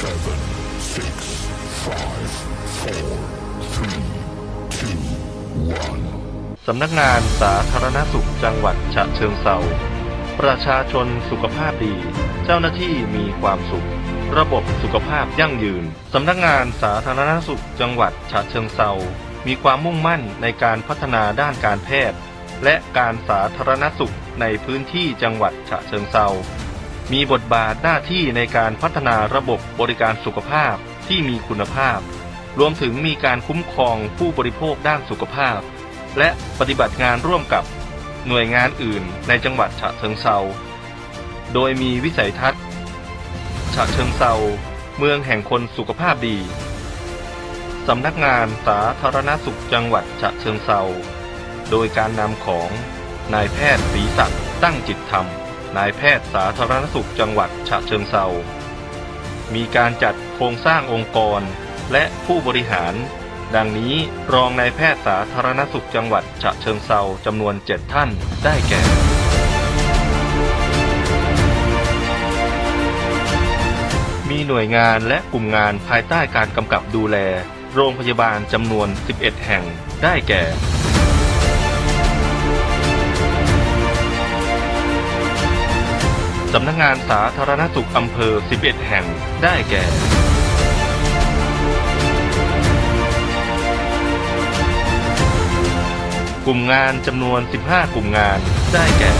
seven, six, five, four, three, two, one. สำนักงานสาธารณสุขจังหวัดฉะเชิงเทราประชาชนสุขภาพดี เจ้าหน้าที่มีความสุข ระบบสุขภาพยั่งยืน สำนักงานสาธารณสุขจังหวัดฉะเชิงเทรามีความมุ่งมั่นในการพัฒนาด้านการแพทย์ และการสาธารณสุขในพื้นที่จังหวัดฉะเชิงเทรา มีบทบาทหน้าที่ในการพัฒนาระบบบริการสุขภาพที่มีคุณภาพ รวมถึงมีการคุ้มครองผู้บริโภคด้านสุขภาพ และปฏิบัติงานร่วมกับหน่วยงานอื่นในจังหวัดฉะเชิงเซา โดยมีวิสัยทัศน์ฉะเชิงเซา เมืองแห่งคนสุขภาพดี สำนักงานสาธารณสุขจังหวัดฉะเชิงเซา โดยการนำของนายแพทย์ศรีศักดิ์ตั้งจิตธรรม นายแพทย์สาธารณสุขจังหวัดฉะเชิงเซา มีการจัดโครงสร้างองค์กรและผู้บริหาร ดังนี้รองนายแพทย์สาธารณสุขจังหวัดฉะเชิงเซาจำนวน 7 ท่านได้แก่ มีหน่วยงานและกลุ่มงานภายใต้การกำกับดูแล โรงพยาบาลจำนวน 11 แห่งได้แก่ สำนักงานสาธารณสุขอำเภอ 11 แห่ง ได้แก่ กลุ่มงานจำนวน 15 กลุ่มงาน ได้แก่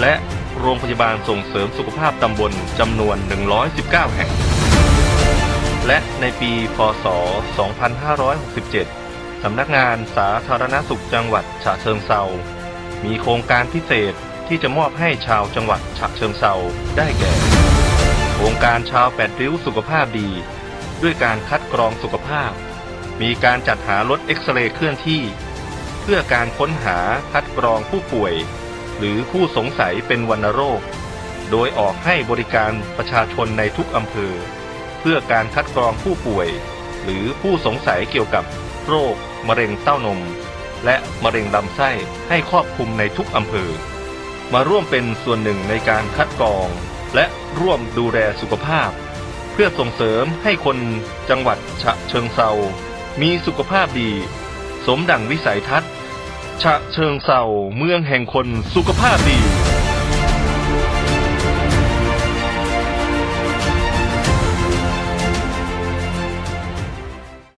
และโรงพยาบาลส่งเสริมสุขภาพตำบลจำนวน 119 แห่ง และในปี พศ 2567 สำนักงานสาธารณสุขจังหวัดฉะเชิงเซา มีโครงการพิเศษที่จะมอบให้ชาวจังหวัดฉะเชิงเซาได้แก่ โครงการชาวแปดริ้วสุขภาพดี ด้วยการคัดกรองสุขภาพ มีการจัดหารถเอ็กซเรย์เคลื่อนที่ เพื่อการค้นหาคัดกรองผู้ป่วย หรือผู้สงสัยเป็นวัณโรค โดยออกให้บริการประชาชนในทุกอำเภอ พื่อการคัดกรองผู้ป่วย หรือผู้สงสัยเกี่ยวกับโรค มะเร็งเต้านม และมะเร็งลำไส้ให้ครอบคลุมในทุกอำเภอ มาร่วมเป็นส่วนหนึ่งในการคัดกรอง และร่วมดูแลสุขภาพ เพื่อส่งเสริมให้คนจังหวัดฉะเชิงเซา มีสุขภาพดี สมดังวิสัยทัศน์ ฉะเชิงเซาเมืองแห่งคนสุขภาพดี